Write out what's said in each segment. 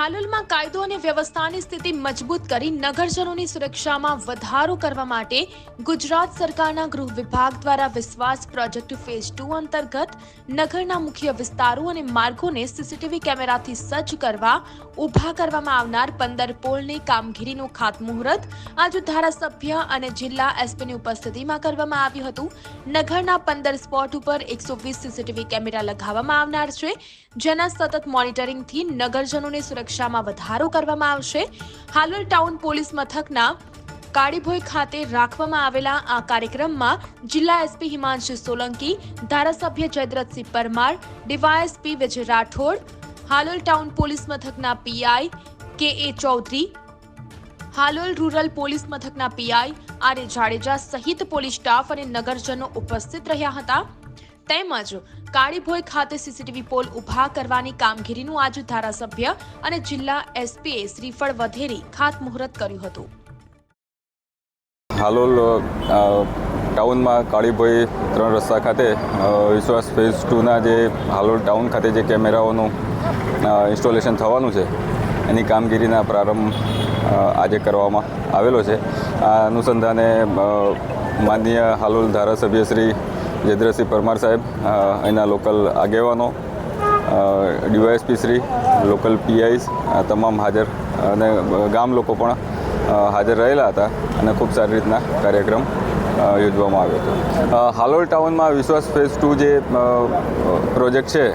હાલોલમાં કાયદો અને વ્યવસ્થાની સ્થિતિ મજબૂત કરી નગરજનોની સુરક્ષામાં વધારો કરવા માટે ગુજરાત સરકારના ગૃહ વિભાગ દ્વારા વિશ્વાસ પ્રોજેક્ટ ફેઝ ટુ અંતર્ગત નગરના મુખ્ય વિસ્તારો અને માર્ગોને સીસીટીવી કેમેરાથી સજ્જ કરવા ઊભા કરવામાં આવનાર પંદર પોલની કામગીરીનું ખાતમુહૂર્ત આજે ધારાસભ્ય અને જિલ્લા એસપીની ઉપસ્થિતિમાં કરવામાં આવ્યું હતું. નગરના પંદર સ્પોટ ઉપર એકસો વીસ સીસીટીવી કેમેરા લગાવવામાં આવનાર છે. જેના સતત મોનિટરિંગથી નગરજનોની સુરક્ષામાં વધારો કરવામાં આવશે. હાલોલ ટાઉન પોલીસ મથકના કાળીભોઈ ખાતે રાખવામાં આવેલા આ કાર્યક્રમમાં જિલ્લા એસપી હિમાંશુ સોલંકી, ધારાસભ્ય Jaydrathsinh Parmar, DYSP Vijay Rathod, Halol town police મથકના PI K A Chaudhari, Halol rural police મથકના પીઆઈ આર એ જાડેજા સહિત પોલીસ સ્ટાફ અને નગરજનો ઉપસ્થિત રહ્યા હતા. તેમજ કાળીભોઈ ખાતે સીસીટીવી પોલ ઊભા કરવાની કામગીરીનું આજે ધારાસભ્ય અને જિલ્લા એસપીએ શ્રીફળ વધેરી ખાતમુહૂર્ત કર્યું હતું. હાલોલ ટાઉનમાં કાળીભોઈ ત્રણ રસ્તા ખાતે વિશ્વાસ ફેઝ ટુના જે હાલોલ ટાઉન ખાતે જે કેમેરાઓનું ઇન્સ્ટોલેશન થવાનું છે, એની કામગીરીના પ્રારંભ આજે કરવામાં આવેલો છે. આ અનુસંધાને માનનીય હાલોલ ધારાસભ્ય શ્રી જયદ્રસિંહ પરમાર સાહેબ અહીંના લોકલ આગેવાનો ડીવાયએસપી શ્રી, લોકલ પીઆઈસ તમામ હાજર, અને ગામ લોકો પણ હાજર રહેલા હતા અને ખૂબ સારી રીતના કાર્યક્રમ યોજવામાં આવ્યો હતો. હાલોલ ટાઉનમાં વિશ્વાસ ફેઝ ટુ જે પ્રોજેક્ટ છે,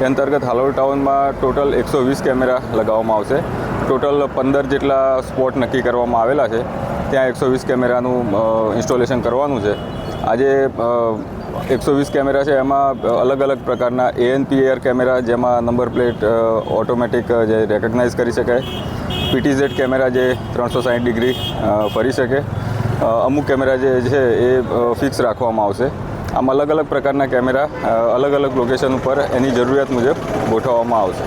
એ અંતર્ગત હાલોલ ટાઉનમાં ટોટલ એકસો વીસ કેમેરા લગાવવામાં આવશે. ટોટલ પંદર જેટલા સ્પોટ નક્કી કરવામાં આવેલા છે. ત્યાં એકસો વીસ કેમેરાનું ઇન્સ્ટોલેશન કરવાનું છે. આજે એકસો વીસ કેમેરા છે. એમાં અલગ અલગ પ્રકારના એએનપીએઆર કેમેરા, જેમાં નંબર પ્લેટ ઓટોમેટિક જે રેકગ્નાઇઝ કરી શકાય. પીટીઝેડ કેમેરા જે ત્રણસો સાઠ ડિગ્રી ફરી શકે. અમુક કેમેરા જે છે, એ ફિક્સ રાખવામાં આવશે. આમ અલગ અલગ પ્રકારના કેમેરા અલગ અલગ લોકેશન ઉપર એની જરૂરિયાત મુજબ ગોઠવવામાં આવશે.